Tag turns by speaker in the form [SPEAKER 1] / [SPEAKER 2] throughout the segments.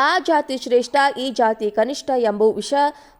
[SPEAKER 1] ಆ ಜಾತಿ ಶ್ರೇಷ್ಠ, ಈ ಜಾತಿ ಕನಿಷ್ಠ ಎಂಬ ವಿಷ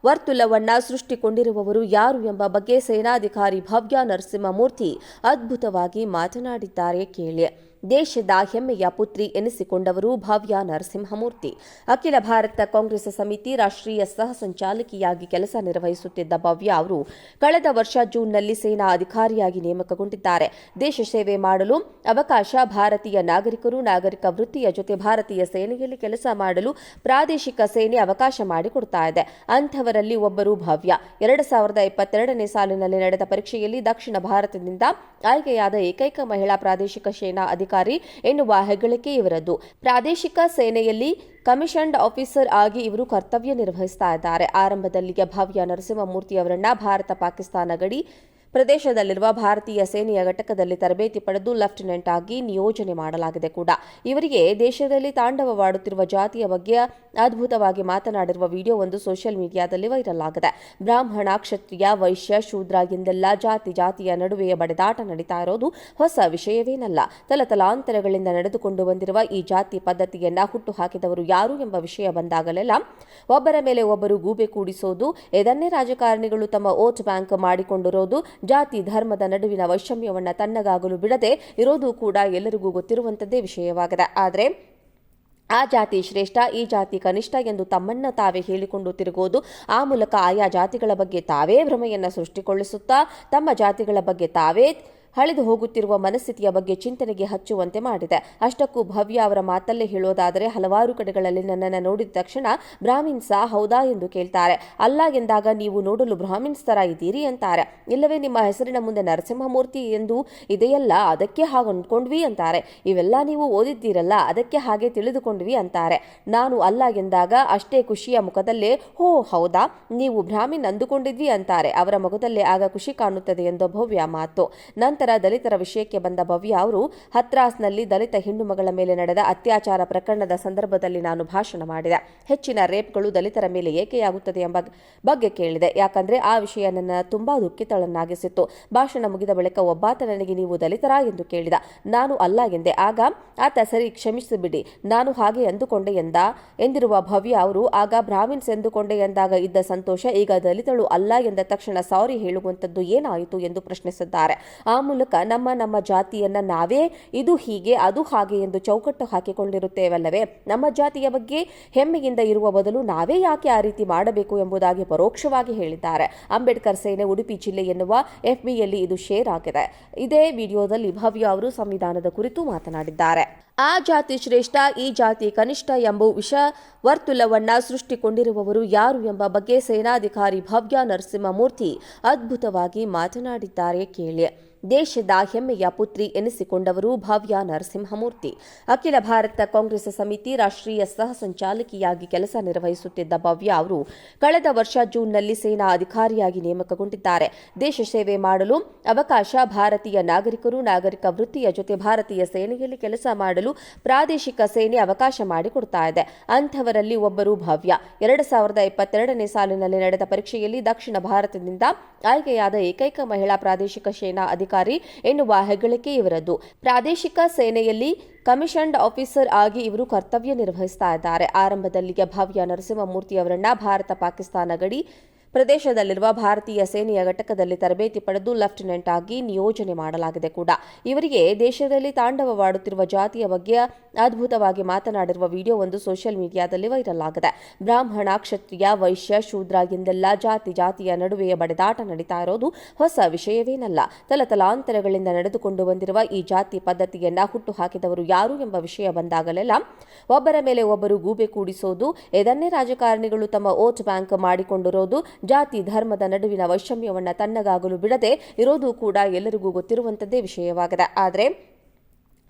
[SPEAKER 1] ವರ್ತುಲವನ್ನ ಸೃಷ್ಟಿಕೊಂಡಿರುವವರು ಯಾರು ಎಂಬ ಬಗ್ಗೆ ಸೇನಾಧಿಕಾರಿ ಭವ್ಯ ನರಸಿಂಹಮೂರ್ತಿ ಅದ್ಭುತವಾಗಿ ಮಾತನಾಡಿದ್ದಾರೆ ಕೇಳಿ. ದೇಶದ ಹೆಮ್ಮೆಯ ಪುತ್ರಿ ಎನಿಸಿಕೊಂಡವರು ಭವ್ಯ ನರಸಿಂಹಮೂರ್ತಿ. ಅಖಿಲ ಭಾರತ ಕಾಂಗ್ರೆಸ್ ಸಮಿತಿ ರಾಷ್ಟ್ರೀಯ ಸಹ ಸಂಚಾಲಕಿಯಾಗಿ ಕೆಲಸ ನಿರ್ವಹಿಸುತ್ತಿದ್ದ ಭವ್ಯ ಅವರು ಕಳೆದ ವರ್ಷ ಜೂನ್ನಲ್ಲಿ ಸೇನಾ ಅಧಿಕಾರಿಯಾಗಿ ನೇಮಕಗೊಂಡಿದ್ದಾರೆ. ದೇಶ ಸೇವೆ ಮಾಡಲು ಅವಕಾಶ, ಭಾರತೀಯ ನಾಗರಿಕರು ನಾಗರಿಕ ವೃತ್ತಿಯ ಜೊತೆ ಭಾರತೀಯ ಸೇನೆಯಲ್ಲಿ ಕೆಲಸ ಮಾಡಲು ಪ್ರಾದೇಶಿಕ ಸೇನೆ ಅವಕಾಶ ಮಾಡಿಕೊಡ್ತಾ ಇದೆ. ಅಂಥವರಲ್ಲಿ ಒಬ್ಬರು ಭವ್ಯ. ಎರಡು ಸಾವಿರದ ಇಪ್ಪತ್ತೆರಡನೇ ಸಾಲಿನಲ್ಲಿ ನಡೆದ ಪರೀಕ್ಷೆಯಲ್ಲಿ ದಕ್ಷಿಣ ಭಾರತದಿಂದ ಆಯ್ಕೆಯಾದ ಏಕೈಕ ಮಹಿಳಾ ಪ್ರಾದೇಶಿಕ ಸೇನಾ ಅಧಿಕಾರಿ ಎನ್ನುವ ಹೆಗ್ಗಳಿಕೆ ಇವರದ್ದು. ಪ್ರಾದೇಶಿಕ ಸೇನೆಯಲ್ಲಿ ಕಮಿಷನ್ಡ್ ಆಫೀಸರ್ ಆಗಿ ಇವರು ಕರ್ತವ್ಯ ನಿರ್ವಹಿಸ್ತಾ ಇದ್ದಾರೆ. ಭವ್ಯ ನರಸಿಂಹಮೂರ್ತಿ ಅವರನ್ನ ಭಾರತ ಪಾಕಿಸ್ತಾನ ಗಡಿ ಪ್ರದೇಶದಲ್ಲಿರುವ ಭಾರತೀಯ ಸೇನೆಯ ಘಟಕದಲ್ಲಿ ತರಬೇತಿ ಪಡೆದು ಲೆಫ್ಟಿನೆಂಟ್ ಆಗಿ ನಿಯೋಜನೆ ಮಾಡಲಾಗಿದೆ ಕೂಡ. ಇವರಿಗೆ ದೇಶದಲ್ಲಿ ತಾಂಡವವಾಡುತ್ತಿರುವ ಜಾತಿಯ ಬಗ್ಗೆ ಅದ್ಭುತವಾಗಿ ಮಾತನಾಡಿರುವ ವಿಡಿಯೋ ಒಂದು ಸೋಷಿಯಲ್ ಮೀಡಿಯಾದಲ್ಲಿ ವೈರಲ್ ಆಗಿದೆ. ಬ್ರಾಹ್ಮಣ, ಕ್ಷತ್ರಿಯ, ವೈಶ್ಯ, ಶೂದ್ರ ಎಂದೆಲ್ಲ ಜಾತಿ ಜಾತಿಯ ನಡುವೆಯ ಬಡೆದಾಟ ನಡೀತಾ ಇರೋದು ಹೊಸ ವಿಷಯವೇನಲ್ಲ. ತಲತಲಾಂತರಗಳಿಂದ ನಡೆದುಕೊಂಡು ಬಂದಿರುವ ಈ ಜಾತಿ ಪದ್ಧತಿಯನ್ನ ಹುಟ್ಟು ಹಾಕಿದವರು ಯಾರು ಎಂಬ ವಿಷಯ ಬಂದಾಗಲೆಲ್ಲ ಒಬ್ಬರ ಮೇಲೆ ಒಬ್ಬರು ಗೂಬೆ ಕೂಡಿಸೋದು ಇದನ್ನೇ ರಾಜಕಾರಣಿಗಳು ತಮ್ಮ ಓಟ್ ಬ್ಯಾಂಕ್ ಮಾಡಿಕೊಂಡಿರೋದು ಜಾತಿ ಧರ್ಮದ ನಡುವಿನ ವೈಷಮ್ಯವನ್ನು ತಣ್ಣಗಾಗಲು ಬಿಡದೆ ಇರೋದು ಕೂಡ ಎಲ್ಲರಿಗೂ ಗೊತ್ತಿರುವಂಥದ್ದೇ ವಿಷಯವಾಗಿದೆ. ಆದರೆ ಆ ಜಾತಿ ಶ್ರೇಷ್ಠ, ಈ ಜಾತಿ ಕನಿಷ್ಠ ಎಂದು ತಮ್ಮನ್ನ ತಾವೇ ಹೇಳಿಕೊಂಡು ತಿರುಗೋದು ಆ ಮೂಲಕ ಆಯಾ ಜಾತಿಗಳ ಬಗ್ಗೆ ತಾವೇ ಭ್ರಮೆಯನ್ನು ಸೃಷ್ಟಿಗೊಳಿಸುತ್ತಾ ತಮ್ಮ ಜಾತಿಗಳ ಬಗ್ಗೆ ತಾವೇ ಹಳಿದು ಹೋಗುತ್ತಿರುವ ಮನಸ್ಥಿತಿಯ ಬಗ್ಗೆ ಚಿಂತನೆಗೆ ಹಚ್ಚುವಂತೆ ಮಾಡಿದೆ. ಅಷ್ಟಕ್ಕೂ ಭವ್ಯ ಅವರ ಮಾತಲ್ಲೇ ಹೇಳೋದಾದರೆ ಹಲವಾರು ಕಡೆಗಳಲ್ಲಿ ನನ್ನನ್ನು ನೋಡಿದ ತಕ್ಷಣ ಬ್ರಾಹ್ಮಿನ್ಸ ಹೌದಾ ಎಂದು ಕೇಳ್ತಾರೆ. ಅಲ್ಲ ಎಂದಾಗ ನೀವು ನೋಡಲು ಬ್ರಾಹ್ಮಿನ್ಸ್ ತರ ಇದ್ದೀರಿ ಅಂತಾರೆ. ಇಲ್ಲವೇ ನಿಮ್ಮ ಹೆಸರಿನ ಮುಂದೆ ನರಸಿಂಹಮೂರ್ತಿ ಎಂದು ಇದೆಯಲ್ಲ, ಅದಕ್ಕೆ ಹಾಗೆ ಅಂದ್ಕೊಂಡ್ವಿ ಅಂತಾರೆ. ಇವೆಲ್ಲ ನೀವು ಓದಿದ್ದೀರಲ್ಲ, ಅದಕ್ಕೆ ಹಾಗೆ ತಿಳಿದುಕೊಂಡ್ವಿ ಅಂತಾರೆ. ನಾನು ಅಲ್ಲ ಎಂದಾಗ ಅಷ್ಟೇ ಖುಷಿಯ ಮುಖದಲ್ಲೇ, ಹೋ ಹೌದಾ, ನೀವು ಬ್ರಾಹ್ಮಿನ್ ಅಂದುಕೊಂಡಿದ್ವಿ ಅಂತಾರೆ. ಅವರ ಮುಖದಲ್ಲೇ ಆಗ ಖುಷಿ ಕಾಣುತ್ತದೆ ಎಂದು ಭವ್ಯ ಮಾತು. ನಂತರ ದಲಿತರ ವಿಷಯಕ್ಕೆ ಬಂದ ಭವ್ಯ ಅವರು ಹತ್ರಾಸ್ನಲ್ಲಿ ದಲಿತ ಹೆಣ್ಣು ಮಗಳ ಮೇಲೆ ನಡೆದ ಅತ್ಯಾಚಾರ ಪ್ರಕರಣದ ಸಂದರ್ಭದಲ್ಲಿ ನಾನು ಭಾಷಣ ಮಾಡಿದೆ. ಹೆಚ್ಚಿನ ರೇಪ್ಗಳು ದಲಿತರ ಮೇಲೆ ಏಕೆಯಾಗುತ್ತದೆ ಎಂಬ ಬಗ್ಗೆ ಕೇಳಿದೆ. ಯಾಕಂದ್ರೆ ಆ ವಿಷಯ ನನ್ನ ತುಂಬಾ ದುಃಖಿತಳನ್ನಾಗಿಸಿತ್ತು. ಭಾಷಣ ಮುಗಿದ ಬಳಿಕ ಒಬ್ಬಾತ ನನಗೆ ನೀವು ದಲಿತರ ಎಂದು ಕೇಳಿದ. ನಾನು ಅಲ್ಲ ಎಂದೆ. ಆಗ ಆತ ಸರಿ ಕ್ಷಮಿಸಿಬಿಡಿ. ನಾನು ಹಾಗೆ ಎಂದುಕೊಂಡೆ ಎಂದ ಎಂದಿರುವ ಭವ್ಯ ಅವರು, ಆಗ ಬ್ರಾಹ್ಮಿನ್ಸ್ ಎಂದುಕೊಂಡೆ ಎಂದಾಗ ಇದ್ದ ಸಂತೋಷ, ಈಗ ದಲಿತಳು ಅಲ್ಲ ಎಂದ ತಕ್ಷಣ ಸಾರಿ ಹೇಳುವಂತದ್ದು ಏನಾಯಿತು ಎಂದು ಪ್ರಶ್ನಿಸಿದ್ದಾರೆ. ಆ ನಮ್ಮ ನಮ್ಮ ಜಾತಿಯನ್ನ ನಾವೇ, ಇದು ಹೀಗೆ, ಅದು ಹಾಗೆ ಎಂದು ಚೌಕಟ್ಟು ಹಾಕಿಕೊಂಡಿರುತ್ತೇವಲ್ಲವೇ? ನಮ್ಮ ಜಾತಿಯ ಬಗ್ಗೆ ಹೆಮ್ಮೆಯಿಂದ ಇರುವ ಬದಲು ನಾವೇ ಯಾಕೆ ಆ ರೀತಿ ಮಾಡಬೇಕು ಎಂಬುದಾಗಿ ಪರೋಕ್ಷವಾಗಿ ಹೇಳಿದ್ದಾರೆ. ಅಂಬೇಡ್ಕರ್ ಸೇನೆ ಉಡುಪಿ ಜಿಲ್ಲೆ ಎನ್ನುವ ಎಫ್ಬಿಯಲ್ಲಿ ಇದು ಶೇರ್ ಆಗಿದೆ. ಇದೇ ವಿಡಿಯೋದಲ್ಲಿ ಭವ್ಯ ಅವರು ಸಂವಿಧಾನದ ಕುರಿತು ಮಾತನಾಡಿದ್ದಾರೆ. ಆ ಜಾತಿ ಶ್ರೇಷ್ಠ, ಈ ಜಾತಿ ಕನಿಷ್ಠ ಎಂಬ ವಿಷ ವರ್ತುಲವನ್ನ ಸೃಷ್ಟಿಕೊಂಡಿರುವವರು ಯಾರು ಎಂಬ ಬಗ್ಗೆ ಸೇನಾಧಿಕಾರಿ ಭವ್ಯ ನರಸಿಂಹಮೂರ್ತಿ ಅದ್ಭುತವಾಗಿ ಮಾತನಾಡಿದ್ದಾರೆ ಕೇಳಿ. ದೇಶದ ಹೆಮ್ಮೆಯ ಪುತ್ರಿ ಎನಿಸಿಕೊಂಡವರು ಭವ್ಯ ನರಸಿಂಹಮೂರ್ತಿ. ಅಖಿಲ ಭಾರತ ಕಾಂಗ್ರೆಸ್ ಸಮಿತಿ ರಾಷ್ಟ್ರೀಯ ಸಹ ಸಂಚಾಲಕಿಯಾಗಿ ಕೆಲಸ ನಿರ್ವಹಿಸುತ್ತಿದ್ದ ಭವ್ಯ ಅವರು ಕಳೆದ ವರ್ಷ ಜೂನ್ನಲ್ಲಿ ಸೇನಾ ಅಧಿಕಾರಿಯಾಗಿ ನೇಮಕಗೊಂಡಿದ್ದಾರೆ. ದೇಶ ಸೇವೆ ಮಾಡಲು ಅವಕಾಶ, ಭಾರತೀಯ ನಾಗರಿಕರು ನಾಗರಿಕ ವೃತ್ತಿಯ ಜೊತೆ ಭಾರತೀಯ ಸೇನೆಯಲ್ಲಿ ಕೆಲಸ ಮಾಡಲು ಪ್ರಾದೇಶಿಕ ಸೇನೆ ಅವಕಾಶ ಮಾಡಿಕೊಡ್ತಾ ಇದೆ. ಅಂಥವರಲ್ಲಿ ಒಬ್ಬರು ಭವ್ಯ. ಎರಡು ಸಾವಿರದ ಇಪ್ಪತ್ತೆರಡನೇ ಸಾಲಿನಲ್ಲಿ ನಡೆದ ಪರೀಕ್ಷೆಯಲ್ಲಿ ದಕ್ಷಿಣ ಭಾರತದಿಂದ ಆಯ್ಕೆಯಾದ ಏಕೈಕ ಮಹಿಳಾ ಪ್ರಾದೇಶಿಕ ಸೇನಾ ಅಧಿಕಾರಿ ಎನ್ನುವ ಹೆಗ್ಗಳಿಕೆ ಇವರದ್ದು. ಪ್ರಾದೇಶಿಕ ಸೇನೆಯಲ್ಲಿ ಕಮಿಷನ್ಡ್ ಆಫೀಸರ್ ಆಗಿ ಇವರು ಕರ್ತವ್ಯ ನಿರ್ವಹಿಸ್ತಾ ಇದ್ದಾರೆ. ಆರಂಭದಲ್ಲಿ ಭವ್ಯ ನರಸಿಂಹಮೂರ್ತಿ ಅವರನ್ನ ಭಾರತ ಪಾಕಿಸ್ತಾನ ಗಡಿ ಪ್ರದೇಶದಲ್ಲಿರುವ ಭಾರತೀಯ ಸೇನೆಯ ಘಟಕದಲ್ಲಿ ತರಬೇತಿ ಪಡೆದು ಲೆಫ್ಟಿನೆಂಟ್ ಆಗಿ ನಿಯೋಜನೆ ಮಾಡಲಾಗಿದೆ ಕೂಡ. ಇವರಿಗೆ ದೇಶದಲ್ಲಿ ತಾಂಡವವಾಡುತ್ತಿರುವ ಜಾತಿಯ ಬಗ್ಗೆ ಅದ್ಭುತವಾಗಿ ಮಾತನಾಡಿರುವ ವಿಡಿಯೋ ಒಂದು ಸೋಷಿಯಲ್ ಮೀಡಿಯಾದಲ್ಲಿ ವೈರಲ್ ಆಗಿದೆ. ಬ್ರಾಹ್ಮಣ, ಕ್ಷತ್ರಿಯ, ವೈಶ್ಯ, ಶೂದ್ರ ಎಂದೆಲ್ಲ ಜಾತಿ ಜಾತಿಯ ನಡುವೆಯ ಬಡೆದಾಟ ನಡೀತಾ ಇರೋದು ಹೊಸ ವಿಷಯವೇನಲ್ಲ. ತಲತಲಾಂತರಗಳಿಂದ ನಡೆದುಕೊಂಡು ಬಂದಿರುವ ಈ ಜಾತಿ ಪದ್ಧತಿಯನ್ನ ಹುಟ್ಟು ಹಾಕಿದವರು ಯಾರು ಎಂಬ ವಿಷಯ ಬಂದಾಗಲೆಲ್ಲ ಒಬ್ಬರ ಮೇಲೆ ಒಬ್ಬರು ಗೂಬೆ ಕೂಡಿಸೋದು ಇದನ್ನೇ ರಾಜಕಾರಣಿಗಳು ತಮ್ಮ ಓಟ್ ಬ್ಯಾಂಕ್ ಮಾಡಿಕೊಂಡಿರೋದು ಜಾತಿ ಧರ್ಮದ ನಡುವಿನ ವೈಷಮ್ಯವನ್ನು ತಣ್ಣಗಾಗಲು ಬಿಡದೆ ಇರೋದು ಕೂಡ ಎಲ್ಲರಿಗೂ ಗೊತ್ತಿರುವಂಥದ್ದೇ ವಿಷಯವಾಗಿದೆ. ಆದರೆ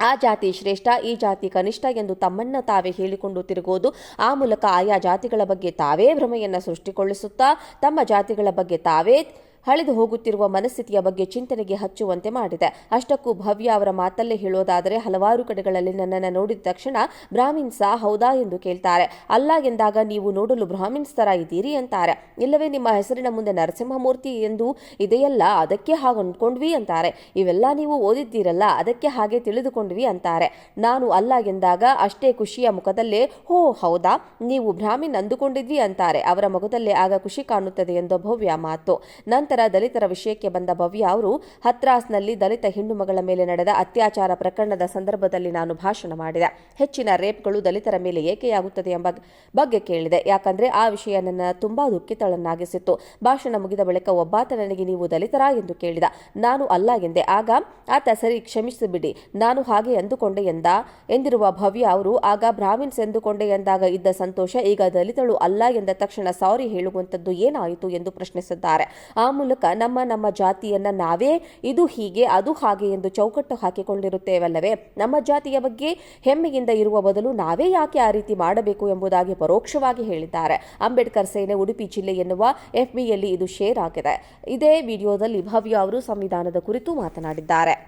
[SPEAKER 1] ಆ ಜಾತಿ ಶ್ರೇಷ್ಠ, ಈ ಜಾತಿ ಕನಿಷ್ಠ ಎಂದು ತಮ್ಮನ್ನ ತಾವೇ ಹೇಳಿಕೊಂಡು ತಿರುಗೋದು ಆ ಮೂಲಕ ಆಯಾ ಜಾತಿಗಳ ಬಗ್ಗೆ ತಾವೇ ಭ್ರಮೆಯನ್ನು ಸೃಷ್ಟಿಗೊಳಿಸುತ್ತಾ ತಮ್ಮ ಜಾತಿಗಳ ಬಗ್ಗೆ ತಾವೇ ಹಳಿದು ಹೋಗುತ್ತಿರುವ ಮನಸ್ಥಿತಿಯ ಬಗ್ಗೆ ಚಿಂತನೆಗೆ ಹಚ್ಚುವಂತೆ ಮಾಡಿದೆ. ಅಷ್ಟಕ್ಕೂ ಭವ್ಯ ಅವರ ಮಾತಲ್ಲೇ ಹೇಳೋದಾದರೆ ಹಲವಾರು ಕಡೆಗಳಲ್ಲಿ ನನ್ನನ್ನು ನೋಡಿದ ತಕ್ಷಣ ಬ್ರಾಹ್ಮಿನ್ಸ ಹೌದಾ ಎಂದು ಕೇಳ್ತಾರೆ. ಅಲ್ಲ ಎಂದಾಗ ನೀವು ನೋಡಲು ಬ್ರಾಹ್ಮಿನ್ಸ್ ತರ ಇದ್ದೀರಿ ಅಂತಾರೆ. ಇಲ್ಲವೇ ನಿಮ್ಮ ಹೆಸರಿನ ಮುಂದೆ ನರಸಿಂಹಮೂರ್ತಿ ಎಂದು ಇದೆಯಲ್ಲ, ಅದಕ್ಕೆ ಹಾಗೆ ಅಂದ್ಕೊಂಡ್ವಿ ಅಂತಾರೆ. ಇವೆಲ್ಲ ನೀವು ಓದಿದ್ದೀರಲ್ಲ, ಅದಕ್ಕೆ ಹಾಗೆ ತಿಳಿದುಕೊಂಡ್ವಿ ಅಂತಾರೆ. ನಾನು ಅಲ್ಲ ಎಂದಾಗ ಅಷ್ಟೇ ಖುಷಿಯ ಮುಖದಲ್ಲೇ, ಹೋ ಹೌದಾ, ನೀವು ಬ್ರಾಹ್ಮಿನ್ ಅಂದುಕೊಂಡಿದ್ವಿ ಅಂತಾರೆ. ಅವರ ಮುಖದಲ್ಲೇ ಆಗ ಖುಷಿ ಕಾಣುತ್ತದೆ ಎಂದು ಭವ್ಯ ಮಾತು. ನಂತರ ದಲಿತರ ವಿಷಯಕ್ಕೆ ಬಂದ ಭವ್ಯ ಅವರು ಹತ್ರಾಸ್ನಲ್ಲಿ ದಲಿತ ಹೆಣ್ಣು ಮಗಳ ಮೇಲೆ ನಡೆದ ಅತ್ಯಾಚಾರ ಪ್ರಕರಣದ ಸಂದರ್ಭದಲ್ಲಿ ನಾನು ಭಾಷಣ ಮಾಡಿದೆ. ಹೆಚ್ಚಿನ ರೇಪ್ಗಳು ದಲಿತರ ಮೇಲೆ ಏಕೆಯಾಗುತ್ತದೆ ಎಂಬ ಬಗ್ಗೆ ಕೇಳಿದೆ. ಯಾಕಂದ್ರೆ ಆ ವಿಷಯ ನನ್ನ ತುಂಬಾ ದುಃಖಿತಳನ್ನಾಗಿಸಿತ್ತು ಭಾಷಣ ಮುಗಿದ ಬಳಿಕ ಒಬ್ಬಾತ ನನಗೆ ನೀವು ದಲಿತರ ಎಂದು ಕೇಳಿದ. ನಾನು ಅಲ್ಲ ಎಂದೆ. ಆಗ ಆತ ಸರಿ ಕ್ಷಮಿಸಿಬಿಡಿ. ನಾನು ಹಾಗೆ ಎಂದುಕೊಂಡೆ ಎಂದ ಎಂದಿರುವ ಭವ್ಯ ಅವರು, ಆಗ ಬ್ರಾಹ್ಮಿನ್ಸ್ ಎಂದುಕೊಂಡೆ ಎಂದಾಗ ಇದ್ದ ಸಂತೋಷ ಈಗ ದಲಿತಳು ಅಲ್ಲ ಎಂದ ತಕ್ಷಣ ಸಾರಿ ಹೇಳುವಂತದ್ದು ಏನಾಯಿತು ಎಂದು ಪ್ರಶ್ನಿಸಿದ್ದಾರೆ. ಆ ಮೂಲಕ ನಮ್ಮ ನಮ್ಮ ಜಾತಿಯನ್ನ ನಾವೇ, ಇದು ಹೀಗೆ, ಅದು ಹಾಗೆ ಎಂದು ಚೌಕಟ್ಟು ಹಾಕಿಕೊಂಡಿರುತ್ತೇವಲ್ಲವೇ? ನಮ್ಮ ಜಾತಿಯ ಬಗ್ಗೆ ಹೆಮ್ಮೆಯಿಂದ ಇರುವ ಬದಲು ನಾವೇ ಯಾಕೆ ಆ ರೀತಿ ಮಾಡಬೇಕು ಎಂಬುದಾಗಿ ಪರೋಕ್ಷವಾಗಿ ಹೇಳಿದ್ದಾರೆ. ಅಂಬೇಡ್ಕರ್ ಸೇನೆ ಉಡುಪಿ ಜಿಲ್ಲೆ ಎನ್ನುವ ಎಫ್ಬಿಯಲ್ಲಿ ಇದು ಶೇರ್ ಆಗಿದೆ. ಇದೇ ವಿಡಿಯೋದಲ್ಲಿ ಭವ್ಯ ಅವರು ಸಂವಿಧಾನದ ಕುರಿತು ಮಾತನಾಡಿದ್ದಾರೆ.